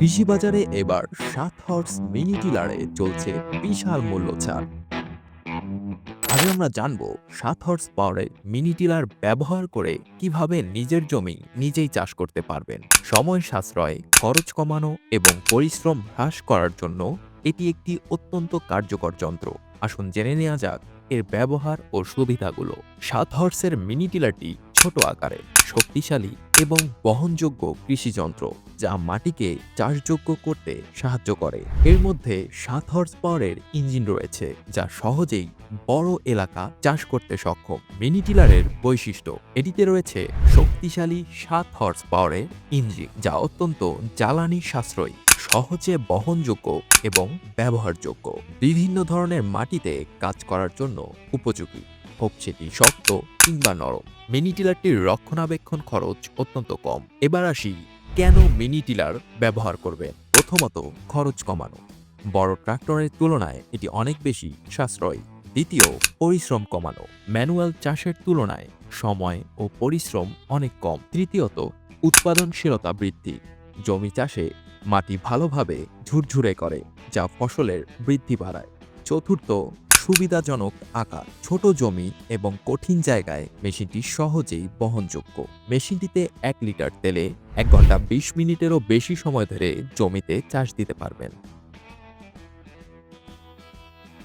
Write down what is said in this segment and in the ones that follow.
কৃষি বাজারে এবার সাত হর্স মিনি টিলারে চলছে বিশাল মূল্য ছাড় আজ আমরা জানব সাত হর্স পাওয়ারের মিনি টিলার ব্যবহার করে কীভাবে নিজের জমি নিজেই চাষ করতে পারবেন। সময় সাশ্রয়, খরচ কমানো এবং পরিশ্রম হ্রাস করার জন্য এটি একটি অত্যন্ত কার্যকর যন্ত্র। আসুন জেনে নেওয়া যাক এর ব্যবহার ও সুবিধাগুলো। সাত হর্সের মিনি টিলারটি ছোট আকারে শক্তিশালী এবং বহনযোগ্য কৃষি যন্ত্র যা মাটিকে চাষযোগ্য করতে সাহায্য করে। এর মধ্যে সাত হর্স পাওয়ারের ইঞ্জিন রয়েছে, যা সহজেই বড় এলাকা চাষ করতে সক্ষম। মিনি টিলারের বৈশিষ্ট্য, এটিতে রয়েছে শক্তিশালী সাত হর্স পাওয়ারের ইঞ্জিন যা অত্যন্ত জ্বালানি সাশ্রয়ী, সহজে বহনযোগ্য এবং ব্যবহারযোগ্য। বিভিন্ন ধরনের মাটিতে কাজ করার জন্য উপযোগী। সেটি শক্ত কিংবা নরম। মিনি টিলারটির রক্ষণাবেক্ষণ খরচ অত্যন্ত কম। এবার আসি, কেন মিনি টিলার ব্যবহার করবে? প্রথমত, খরচ কমানো। বড় ট্রাক্টরের তুলনায় এটি অনেক বেশি সাশ্রয়ী। দ্বিতীয়, পরিশ্রম কমানো। ম্যানুয়াল চাষের তুলনায় সময় ও পরিশ্রম অনেক কম। তৃতীয়ত, উৎপাদনশীলতা বৃদ্ধি। জমি চাষে মাটি ভালোভাবে ঝুরঝুরে করে, যা ফসলের বৃদ্ধি বাড়ায়। চতুর্থ সুবিধাজনক আকার, ছোট জমি এবং কঠিন জায়গায় মেশিনটি সহজেই বহনযোগ্য। মেশিনটিতে এক লিটার তেলে এক ঘণ্টা বিশ মিনিটেরও বেশি সময় ধরে জমিতে চাষ দিতে পারবেন।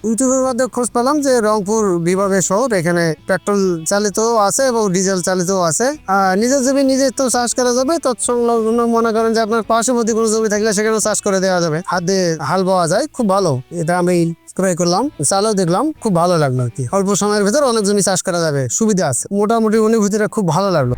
ইউটিউবের মধ্যে খোঁজ পেলাম যে রংপুর বিভাগের শহর, এখানে পেট্রোল চালিত আছে এবং ডিজেল চালিত আছে। নিজের জমি নিজে তো চাষ করা যাবে, তৎসংলগ্ন মনে করেন যে আপনার পার্শ্ববর্তী কোনো জমি থাকলে সেখানেও চাষ করে দেওয়া যাবে। হাত হাল পাওয়া যায়, খুব ভালো। এটা আমি ক্রয় করলাম, চালও, দেখলাম, খুব ভালো লাগল আর কি। অল্প সময়ের ভিতর অনেক জমি চাষ করা যাবে, সুবিধা আছে। মোটামুটি অনুভূতিটা খুব ভালো লাগল।